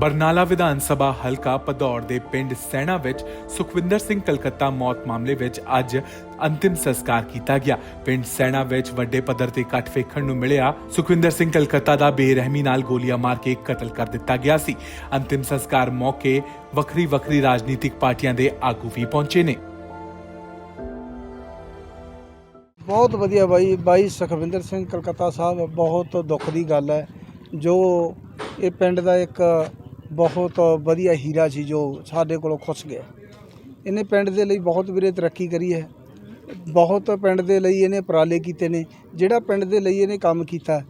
ਬਰਨਾਲਾ ਵਿਧਾਨ ਸਭਾ ਹਲਕਾ ਭਦੌੜ ਦੇ ਪਿੰਡ ਸੈਣਾ ਵਿੱਚ ਸੁਖਵਿੰਦਰ ਸਿੰਘ ਕਲਕੱਤਾ ਮੌਤ ਮਾਮਲੇ ਵਿੱਚ ਅੱਜ ਅੰਤਿਮ ਸੰਸਕਾਰ ਕੀਤਾ ਗਿਆ। ਪਿੰਡ ਸੈਣਾ ਵਿੱਚ ਵੱਡੇ ਪੱਧਰ ਤੇ ਇਕੱਠ ਵੇਖਣ ਨੂੰ ਮਿਲਿਆ। ਸੁਖਵਿੰਦਰ ਸਿੰਘ ਕਲਕੱਤਾ ਦਾ ਬੇਰਹਿਮੀ ਨਾਲ ਗੋਲੀਆਂ ਮਾਰ ਕੇ ਕਤਲ ਕਰ ਦਿੱਤਾ ਗਿਆ ਸੀ। ਅੰਤਿਮ ਸੰਸਕਾਰ ਮੌਕੇ ਵੱਖਰੀ ਵੱਖਰੀ ਰਾਜਨੀਤਿਕ ਪਾਰਟੀਆਂ ਦੇ ਆਗੂ ਵੀ ਪਹੁੰਚੇ ਨੇ। ਬਹੁਤ ਵਧੀਆ ਬਾਈ ਬਾਈ ਸੁਖਵਿੰਦਰ ਸਿੰਘ ਕਲਕੱਤਾ ਸਾਹਿਬ, ਬਹੁਤ ਦੁੱਖ ਦੀ ਗੱਲ ਹੈ। ਜੋ ਇਹ ਪਿੰਡ ਦਾ ਇੱਕ ਬਹੁਤ ਵਧੀਆ ਹੀਰਾ ਸੀ ਜੋ ਸਾਡੇ ਕੋਲੋਂ ਖੁੱਸ ਗਿਆ। ਇਹਨੇ ਪਿੰਡ ਦੇ ਲਈ ਬਹੁਤ ਵੀਰੇ ਤਰੱਕੀ ਕਰੀ ਹੈ। ਬਹੁਤ ਪਿੰਡ ਦੇ ਲਈ ਇਹਨੇ ਉਪਰਾਲੇ ਕੀਤੇ ਨੇ। ਜਿਹੜਾ ਪਿੰਡ ਦੇ ਲਈ ਇਹਨੇ ਕੰਮ ਕੀਤਾ,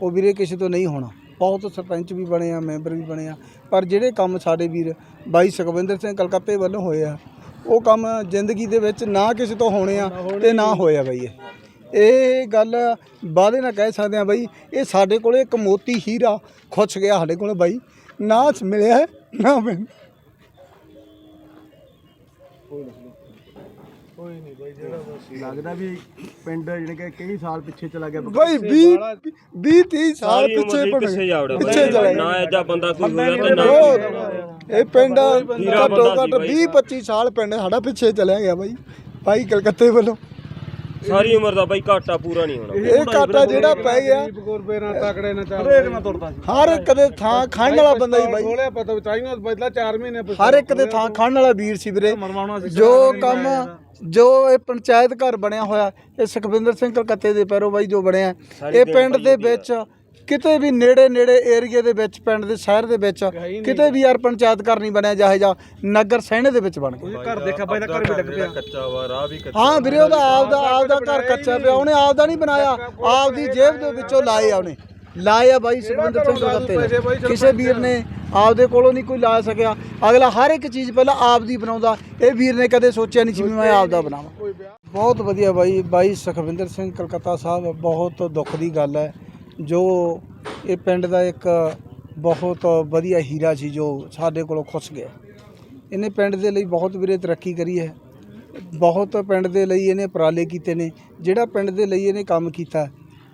ਉਹ ਵੀਰੇ ਕਿਸੇ ਤੋਂ ਨਹੀਂ ਹੋਣਾ। ਬਹੁਤ ਸਰਪੰਚ ਵੀ ਬਣੇ ਆ, ਮੈਂਬਰ ਵੀ ਬਣੇ ਆ। ਪਰ ਜਿਹੜੇ ਕੰਮ ਸਾਡੇ ਵੀਰ ਬਾਈ ਸੁਖਵਿੰਦਰ ਸਿੰਘ ਕਲਕੱਤੇ ਵੱਲੋਂ ਹੋਏ ਆ, ਉਹ ਕੰਮ ਜ਼ਿੰਦਗੀ ਦੇ ਵਿੱਚ ਨਾ ਕਿਸੇ ਤੋਂ ਹੋਣੇ ਆ ਤੇ ਨਾ ਹੋਇਆ ਬਾਈ ਇਹ। ਇਹ ਗੱਲ ਵਾਅਦੇ ਨਾਲ ਕਹਿ ਸਕਦੇ ਆ ਬਾਈ, ਇਹ ਸਾਡੇ ਕੋਲੇ ਇੱਕ ਮੋਤੀ ਹੀਰਾ ਖੁੱਚ ਗਿਆ ਸਾਡੇ ਕੋਲ ਬਾਈ। ਨਾ ਮਿਲਿਆ ਹੈ, ਨਾ ਮਿਲ ਲੱਗਦਾ ਵੀ ਪਿੰਡ ਜਿਹੜੇ ਕਿ ਕਈ ਸਾਲ ਪਿੱਛੇ ਚਲਾ ਗਿਆ। ਬਾਈ 20 20 30 ਸਾਲ ਪਿੱਛੇ ਪੜ ਪਿੱਛੇ ਜਾ ਵੜਿਆ ਪਿੱਛੇ ਚਲੇ ਨਾ ਐਜਾ ਬੰਦਾ ਕੋਈ ਹੋਇਆ ਤੇ ਨਾ ਬਹੁਤ ਇਹ ਪਿੰਡ ਹੀਰਾ ਘੱਟੋ ਬੰਦਾ ਘੱਟ ਸੀ 20 25 ਸਾਲ ਪਿੰਡ ਸਾਡਾ ਪਿੱਛੇ ਚਲਿਆ ਗਿਆ ਬਾਈ। ਭਾਈ ਕਲਕੱਤੇ ਵੱਲੋਂ। ਸਾਰੀ ਉਮਰ ਦਾ ਬਾਈ ਘਾਟਾ ਪੂਰਾ ਨਹੀਂ ਹੋਣਾ। ਇਹ ਕਾਟਾ ਜਿਹੜਾ ਪੈ ਗਿਆ ਗੁਰਬੇ ਨਾਲ ਤਕੜੇ ਨਾਲ ਚੱਲ ਹਰੇਕ ਨਾਲ ਤੁਰਦਾ ਸੀ। ਹਰ ਇੱਕ ਦੇ ਥਾਂ ਖਾਣ ਵਾਲਾ ਬੰਦਾ ਹੀ ਬਾਈ। ਖੋਲਿਆ ਪਤਾ ਬਚਾਈ ਨੂੰ ਬਦਲਾ 4 ਮਹੀਨੇ ਹਰ ਇੱਕ ਦੇ ਥਾਂ ਖਾਣ ਵਾਲਾ ਵੀਰ ਸੀ ਵੀਰੇ। ਮਰਵਾਉਣਾ ਸੀ ਜੋ ਕੰਮ ਜੋ ਇਹ ਪੰਚਾਇਤ ਘਰ ਬਣਿਆ ਹੋਇਆ ਇਹ ਸੁਖਵਿੰਦਰ ਸਿੰਘ ਕਲਕੱਤੇ ਦੇ ਪੈਰੋ ਬਾਈ ਜੋ ਬਣਿਆ ਇਹ ਪਿੰਡ ਦੇ ਵਿੱਚ ਕਿਤੇ ਵੀ ਨੇੜੇ ਨੇੜੇ ਏਰੀਏ ਦੇ ਵਿੱਚ ਪਿੰਡ ਦੇ ਸ਼ਹਿਰ ਦੇ ਵਿੱਚ ਕਿਤੇ ਵੀ ਯਾਰ ਪੰਚਾਇਤ ਘਰ ਨਹੀਂ ਬਣਿਆ ਜਾਹੇ ਜਾ ਨਗਰ ਸਹਿਣੇ ਦੇ ਵਿੱਚ ਬਣ ਗਿਆ ਘਰ ਦੇਖਿਆ ਬਾਈ ਦਾ ਘਰ ਵੀ ਡਿੱਗ ਪਿਆ ਕੱਚਾ ਵਾ ਰਾਹ ਵੀ ਕੱਚਾ ਹਾਂ ਵੀਰੇ ਉਹਦਾ ਆਪਦਾ ਆਪਦਾ ਘਰ ਕੱਚਾ ਪਿਆ ਉਹਨੇ ਆਪਦਾ ਨਹੀਂ ਬਣਾਇਆ। ਆਪਦੀ ਜੇਬ ਦੇ ਵਿੱਚੋਂ ਲਾਏ ਆ ਉਹਨੇ। ਲਾਏ ਆ ਬਾਈ ਸੁਖਵਿੰਦਰ ਸਿੰਘ ਨੇ। ਕਿਸੇ ਵੀਰ ਨੇ ਆਪਦੇ ਕੋਲੋਂ ਨਹੀਂ ਕੋਈ ਲਾ ਸਕਿਆ। ਅਗਲਾ ਹਰ ਇੱਕ ਚੀਜ਼ ਪਹਿਲਾਂ ਆਪਦੀ ਬਣਾਉਂਦਾ। ਇਹ ਵੀਰ ਨੇ ਕਦੇ ਸੋਚਿਆ ਨਹੀਂ ਸੀ ਵੀ ਮੈਂ ਆਪਦਾ ਬਣਾਵਾਂ। ਬਹੁਤ ਵਧੀਆ ਬਾਈ ਬਾਈ ਸੁਖਵਿੰਦਰ ਸਿੰਘ ਕਲਕੱਤਾ ਸਾਹਿਬ ਬਹੁਤ ਦੁੱਖ ਦੀ ਗੱਲ ਹੈ। ਜੋ ਇਹ ਪਿੰਡ ਦਾ ਇੱਕ ਬਹੁਤ ਵਧੀਆ ਹੀਰਾ ਸੀ, ਜੋ ਸਾਡੇ ਕੋਲੋਂ ਖੁੱਸ ਗਿਆ। ਇਹਨੇ ਪਿੰਡ ਦੇ ਲਈ ਬਹੁਤ ਵੀਰੇ ਤਰੱਕੀ ਕਰੀ ਹੈ। ਬਹੁਤ ਪਿੰਡ ਦੇ ਲਈ ਇਹਨੇ ਉਪਰਾਲੇ ਕੀਤੇ ਨੇ। ਜਿਹੜਾ ਪਿੰਡ ਦੇ ਲਈ ਇਹਨੇ ਕੰਮ ਕੀਤਾ,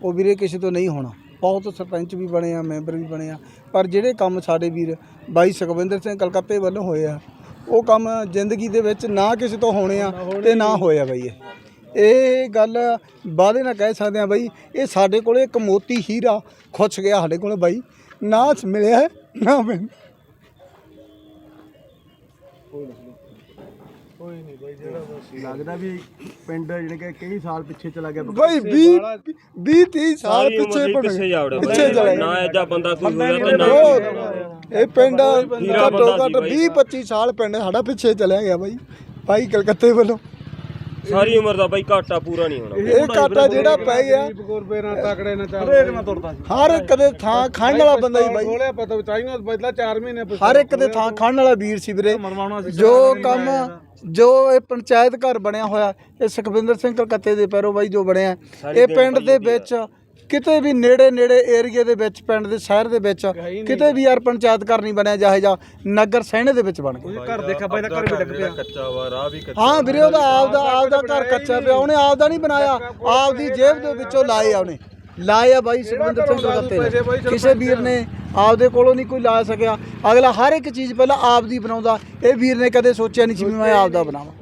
ਉਹ ਵੀਰੇ ਕਿਸੇ ਤੋਂ ਨਹੀਂ ਹੋਣਾ। ਬਹੁਤ ਸਰਪੰਚ ਵੀ ਬਣੇ ਆ, ਮੈਂਬਰ ਵੀ ਬਣੇ ਆ। ਪਰ ਜਿਹੜੇ ਕੰਮ ਸਾਡੇ ਵੀਰ ਬਾਈ ਸੁਖਵਿੰਦਰ ਸਿੰਘ ਕਲਕੱਤੇ ਵੱਲੋਂ ਹੋਏ ਆ, ਉਹ ਕੰਮ ਜ਼ਿੰਦਗੀ ਦੇ ਵਿੱਚ ਨਾ ਕਿਸੇ ਤੋਂ ਹੋਣੇ ਆ ਤੇ ਨਾ ਹੋਇਆ ਬਾਈ ਇਹ। ਇਹ ਗੱਲ ਵਾਅਦੇ ਨਾਲ ਕਹਿ ਸਕਦੇ ਆ ਬਾਈ ਇਹ ਸਾਡੇ ਕੋਲੇ ਇੱਕ ਮੋਤੀ ਹੀਰਾ ਖੁੱਚ ਗਿਆ ਸਾਡੇ ਕੋਲੇ ਬਾਈ। ਨਾ ਮਿਲਿਆ ਹੈ, ਨਾ ਮਿਲ ਲੱਗਦਾ ਵੀ ਪਿੰਡ ਜਿਹੜੇ ਕਿ ਕਈ ਸਾਲ ਪਿੱਛੇ ਚਲਾ ਗਿਆ। ਬਾਈ 20 20 30 ਸਾਲ ਪਿੱਛੇ ਪਿੱਛੇ ਜਾ ਵੜਿਆ ਪਿੱਛੇ ਚਲੇ ਨਾ ਐਜਾ ਬੰਦਾ ਕੋਈ ਹੋਇਆ ਤੇ ਨਾ ਇਹ ਪਿੰਡ ਹੀਰਾ ਘੱਟੋ ਘੱਟ ਸੀ 20 25 ਸਾਲ ਪਿੰਡ ਸਾਡਾ ਪਿੱਛੇ ਚਲਿਆ ਗਿਆ ਬਾਈ ਭਾਈ ਕਲਕੱਤੇ ਵੱਲੋਂ। ਸਾਰੀ ਉਮਰ ਦਾ ਬਾਈ ਘਾਟਾ ਪੂਰਾ ਨਹੀਂ ਹੋਣਾ। ਇਹ ਕਾਟਾ ਜਿਹੜਾ ਪੈ ਗਿਆ। ਗੁਰਬੇ ਨਾਲ ਤਕੜੇ ਨਾਲ ਚੱਲ ਹਰੇਕ ਨਾਲ ਤੁਰਦਾ ਸੀ। ਹਰ ਇੱਕ ਦੇ ਥਾਂ ਖਾਣ ਵਾਲਾ ਬੰਦਾ ਹੀ ਬਾਈ। ਖੋਲਿਆ ਪਤਾ ਨੂੰ ਬਦਲਾ 4 ਮਹੀਨੇ ਹਰ ਇੱਕ ਦੇ ਥਾਂ ਖਾਣ ਵਾਲਾ ਵੀਰ ਸੀ ਵੀਰੇ। ਮਰਵਾਉਣਾ ਸੀ ਜੋ ਕੰਮ ਜੋ ਇਹ ਪੰਚਾਇਤ ਘਰ ਬਣਿਆ ਹੋਇਆ ਇਹ ਸੁਖਵਿੰਦਰ ਸਿੰਘ ਕਲਕੱਤੇ ਦੇ ਪੈਰੋ ਬਾਈ ਜੋ ਬਣਿਆ ਇਹ ਪਿੰਡ ਦੇ ਵਿੱਚ ਕਿਤੇ ਵੀ ਨੇੜੇ ਨੇੜੇ ਏਰੀਏ ਦੇ ਵਿੱਚ ਪਿੰਡ ਦੇ ਸ਼ਹਿਰ ਦੇ ਵਿੱਚ ਕਿਤੇ ਵੀ ਯਾਰ ਪੰਚਾਇਤ ਘਰ ਨਹੀਂ ਬਣਿਆ ਜਾਹੇ ਜਾ ਨਗਰ ਸਹਿਣੇ ਦੇ ਵਿੱਚ ਬਣ ਗਿਆ। ਘਰ ਦੇਖਿਆ ਬਾਈ ਦਾ ਘਰ ਵੀ ਡਿੱਗ ਪਿਆ। ਕੱਚਾ ਵਾ ਰਾਹ ਵੀ ਕੱਚਾ ਹਾਂ ਵੀਰੇ ਉਹਦਾ ਆਪਦਾ ਆਪਦਾ ਘਰ ਕੱਚਾ ਪਿਆ ਉਹਨੇ ਆਪਦਾ ਨਹੀਂ ਬਣਾਇਆ। ਆਪਦੀ ਜੇਬ ਦੇ ਵਿੱਚੋਂ ਲਾਏ ਆ ਉਹਨੇ। ਲਾਏ ਆ ਬਾਈ ਸੁਖਵਿੰਦਰ ਸਿੰਘ ਨੇ ਕਿਸੇ ਵੀਰ ਨੇ ਆਪਦੇ ਕੋਲੋਂ ਨਹੀਂ ਕੋਈ ਲਾ ਸਕਿਆ। ਅਗਲਾ ਹਰ ਇੱਕ ਚੀਜ਼ ਪਹਿਲਾਂ ਆਪਦੀ ਬਣਾਉਂਦਾ। ਇਹ ਵੀਰ ਨੇ ਕਦੇ ਸੋਚਿਆ ਨਹੀਂ ਸੀ ਵੀ ਮੈਂ ਆਪਦਾ ਬਣਾਵਾਂ।